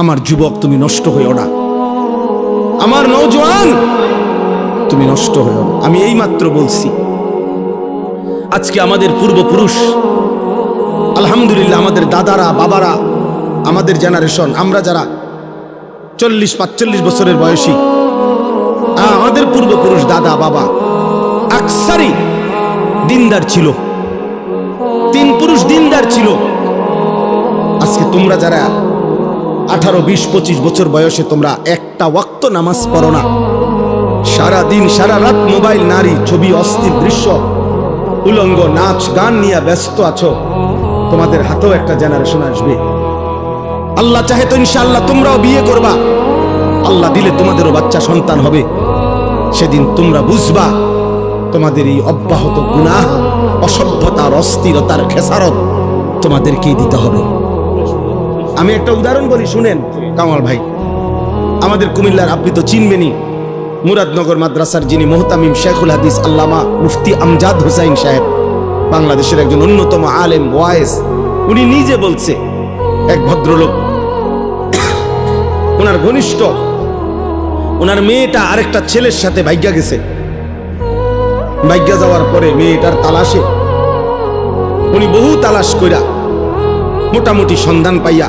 আমার যুবক, তুমি নষ্ট হইও না। আমার নৌজওয়ান তুমি নষ্ট হইও না। আমি এইমাত্র বলছি, আজকে আমাদের পূর্বপুরুষ, আলহামদুলিল্লাহ আমাদের দাদারা, বাবারা, আমাদের জেনারেশন আমরা যারা চল্লিশ, পাঁচচল্লিশ বছরের বয়সী আমাদের পূর্বপুরুষ দাদা, বাবা, আকসারি দিনদার ছিল। তিন পুরুষ দিনদার ছিল। আজকে তোমরা যারা আঠারো, বিশ, পঁচিশ বছর বয়সে তোমরা একটা ওয়াক্ত নামাজ পড়ো না। সারা দিন সারা রাত মোবাইল, নারী, ছবি, অস্থির দৃশ্য, উলঙ্গ নাচ, গান নিয়ে ব্যস্ত আছো। তোমাদের হাতেও একটা জেনারেশন আসবে। আল্লাহ চাহে তো ইনশাআল্লাহ তোমরাও বিয়ে করবা। আল্লাহ দিলে তোমাদেরও বাচ্চা সন্তান হবে। সেদিন তোমরা বুঝবা, তোমাদের এই অব্যাহত গুনাহ, অসভ্যতার, অস্থিরতার খেসারত তোমাদেরকেই দিতে হবে? আমি একটা উদাহরণ বলি, শুনেন, কামাল ভাই। আমাদের কুমিল্লার আপনি তো চিনবেনই মুরাদনগর মাদ্রাসার যিনি মোহতামিম শেখুল হাদিস আল্লামা মুফতি আমজাদ হুসাইন সাহেব, বাংলাদেশের একজন অন্যতম আলেম, ওয়াইস, উনি নিজে বলছে, এক ভদ্রলোক, ওনার ঘনিষ্ঠ, ওনার মেয়েটা আরেকটা ছেলের সাথে ভাগ্যা গেছে। ভাগ্যা যাওয়ার পরে মেয়েটার তালাশে, উনি বহু তালাশ কইরা মোটামুটি সন্ধান পাইয়া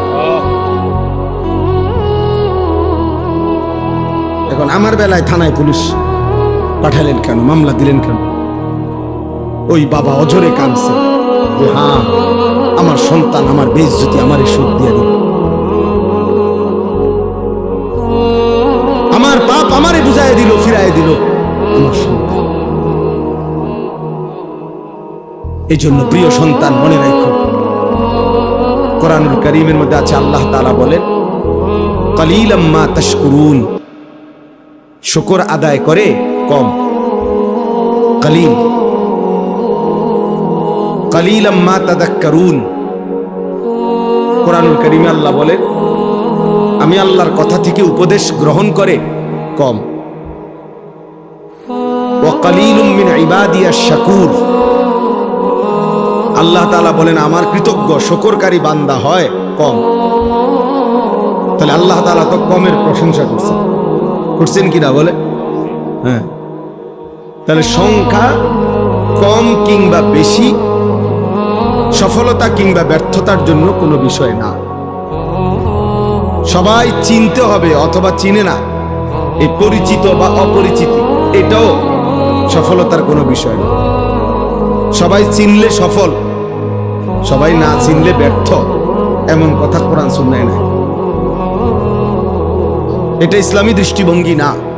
এখন আমার বেলায় থানায় পুলিশ পাঠালেন কেন? মামলা দিলেন কেন? ওই বাবা অজরে কানছে যে হ্যাঁ আমার সন্তান আমার বেইজ্জতি আমার সুদ দিয়ে দিল। আমার বাপ আমারে বুঝাই দিল ফিরাই দিল, আমার সন্তান। এই জন্য প্রিয় সন্তান মনে রাখো, কোরআনুল করিমের মধ্যে আছে, আল্লাহ তালা বলেন, কালিলাম্মা তাশকুরুন। শুকর আদায় করে কম। কালিল। কালিলাম্মা তাদাক্কারুন। কোরআনুল করিমে আল্লাহ বলেন, আমি আল্লাহর কথা থেকে উপদেশ গ্রহণ করে কম। ইবাদিয়াশ শাকুর। আল্লাহ তাআলা বলেন, আমার কৃতজ্ঞ শকরকারী বান্দা হয় কম। তাহলে আল্লাহ তাআলা তো কমের প্রশংসা করছেন। করছেন কিনা বলে? হ্যাঁ। তাহলে সংখ্যা কম কিংবা বেশি, সফলতা কিংবা ব্যর্থতার জন্য কোনো বিষয় না। সবাই চিনতে হবে অথবা চিনে না, এই পরিচিত বা অপরিচিত, এটাও সফলতার কোনো বিষয় না। সবাই চিনলে সফল, সবাই না চিনলে ব্যর্থ, এমন কথা কোরআন শুননায় নাই। এটা ইসলামী দৃষ্টিভঙ্গি না।